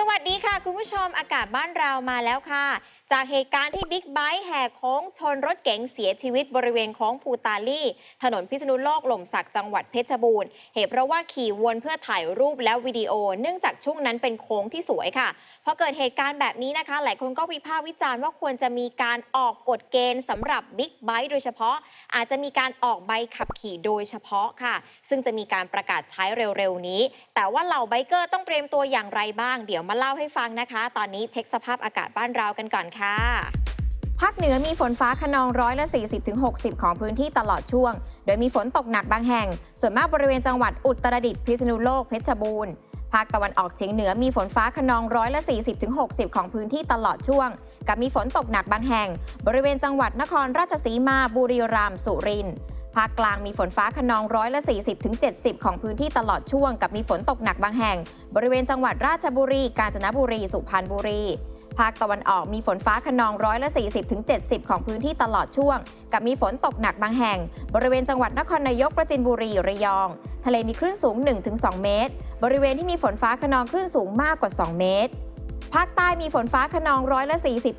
สวัสดีค่ะ คุณผู้ชมอากาศบ้านเรามาแล้วค่ะ จากเหตุการณ์ที่บิ๊กไบค์แหกโค้งชนรถเก๋งเสียชีวิตบริเวณโค้งภูตาลี่ ถนนพิษณุโลกหล่มสักจังหวัดเพชรบูรณ์ เหตุเพราะว่าขี่วนเพื่อถ่ายรูปและวิดีโอ เนื่องจากช่วงนั้นเป็นโค้งที่สวยค่ะพอเกิดเหตุการณ์แบบนี้นะคะ หลายคนก็วิพากษ์วิจารณ์ว่าควรจะมีการออกกฎเกณฑ์สำหรับบิ๊กไบค์โดยเฉพาะ อาจจะมีการออกใบขับขี่โดยเฉพาะค่ะ ซึ่งจะมีการประกาศใช้เร็วๆนี้ แต่ว่าเหล่าไบเกอร์ต้องเตรียมตัวอย่างไรบ้าง เดี๋ยวมาเล่าให้ฟังนะคะ ตอนนี้เช็คสภาพอากาศบ้านเรากันก่อนค่ะภาคเหนือมีฝนฟ้าขนองร้อยละ 40-60 ของพื้นที่ตลอดช่วง โดยมีฝนตกหนักบางแห่ง ส่วนมากบริเวณจังหวัดอุตรดิตถ์พิษณุโลกเพชรบูรณ์ภาคตะวันออกเฉียงเหนือมีฝนฟ้าขนองร้อยละ 40-60 ของพื้นที่ตลอดช่วง กับมีฝนตกหนักบางแห่ง บริเวณจังหวัดนครราชสีมา บุรีรัมย์ สุรินทร์ ภาคกลางมีฝนฟ้าขนองร้อยละ 40-70 ของพื้นที่ตลอดช่วง กับมีฝนตกหนักบางแห่ง บริเวณจังหวัดราชบุรี กาญจนบุรี สุพรรณบุรี ภาคตะวันออกมีฝนฟ้าขนองร้อยละ40-70 ของพื้นที่ตลอดช่วง กับมีฝนตกหนักบางแห่ง บริเวณจังหวัดนครนายกประจินบุรีระยอง ทะเลมีคลื่นสูง 1-2 เมตร บริเวณที่มีฝนฟ้าขนองคลื่นสูงมากกว่า 2 เมตรภาคใต้มีฝนฟ้าขนองร้อยละ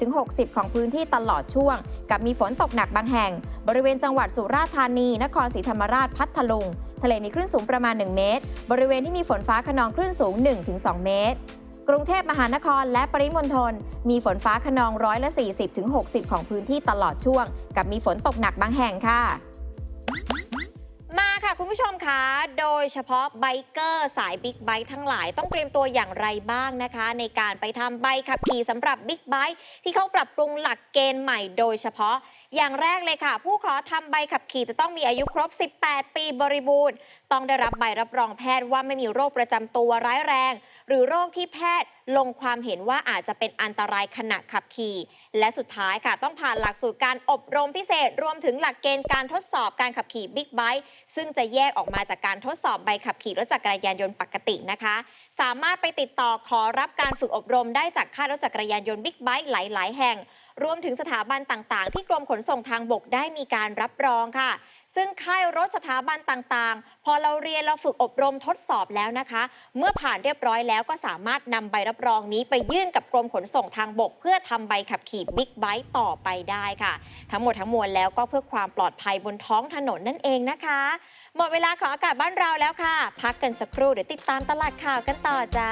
40-60 ของพื้นที่ตลอดช่วง กับมีฝนตกหนักบางแห่ง บริเวณจังหวัดสุราษฎร์ธานี นครศรีธรรมราชพัทลุง ทะเลมีคลื่นสูงประมาณ 1 เมตร บริเวณที่มีฝนฟ้าขนองคลื่นสูง 1-2 เมตร กรุงเทพมหานครและปริมณฑลมีฝนฟ้าขนองร้อยละ 40-60 ของพื้นที่ตลอดช่วง กับมีฝนตกหนักบางแห่งค่ะมาค่ะ คุณผู้ชมคะโดยเฉพาะไบเกอร์สายบิ๊กไบค์ทั้งหลายต้องเตรียมตัวอย่างไรบ้างนะคะ ในการไปทำใบขับขี่สำหรับบิ๊กไบค์ที่เขาปรับปรุงหลักเกณฑ์ใหม่โดยเฉพาะ อย่างแรกเลยค่ะ ผู้ขอทำใบขับขี่จะต้องมีอายุครบ 18 ปีบริบูรณ์ ต้องได้รับใบรับรองแพทย์ว่าไม่มีโรคประจำตัวร้ายแรง หรือโรคที่แพทย์ลงความเห็นว่าอาจจะเป็นอันตรายขณะขับขี่ และสุดท้ายค่ะ ต้องผ่านหลักสูตรการอบรมพิเศษ รวมถึงหลักเกณฑ์การทดสอบการขับขี่บิ๊กไบค์ซึ่งจะแยกออกมาจากการทดสอบใบขับขี่รถจักรยานยนต์ปกตินะคะ สามารถไปติดต่อขอรับการฝึกอบรมได้จากค่ายรถจักรยานยนต์บิ๊กไบค์หลาย ๆ แห่ง รวมถึงสถาบันต่างๆ ที่กรมขนส่งทางบกได้มีการรับรองค่ะ ซึ่งค่ายรถสถาบันต่างๆ พอเราเรียนเราฝึกอบรมทดสอบแล้วนะคะ เมื่อผ่านเรียบร้อยแล้วก็สามารถนำใบรับรองนี้ไปยื่นกับกรมขนส่งทางบก เพื่อทำใบขับขี่บิ๊กไบค์ต่อไปได้ค่ะ ทั้งหมดทั้งมวลแล้วก็เพื่อความปลอดภัยบนท้องถนนนั่นเองนะคะ หมดเวลาของอากาศบ้านเราแล้วค่ะ พักกันสักครู่เดี๋ยวติดตามตลาดข่าวกันต่อจ้า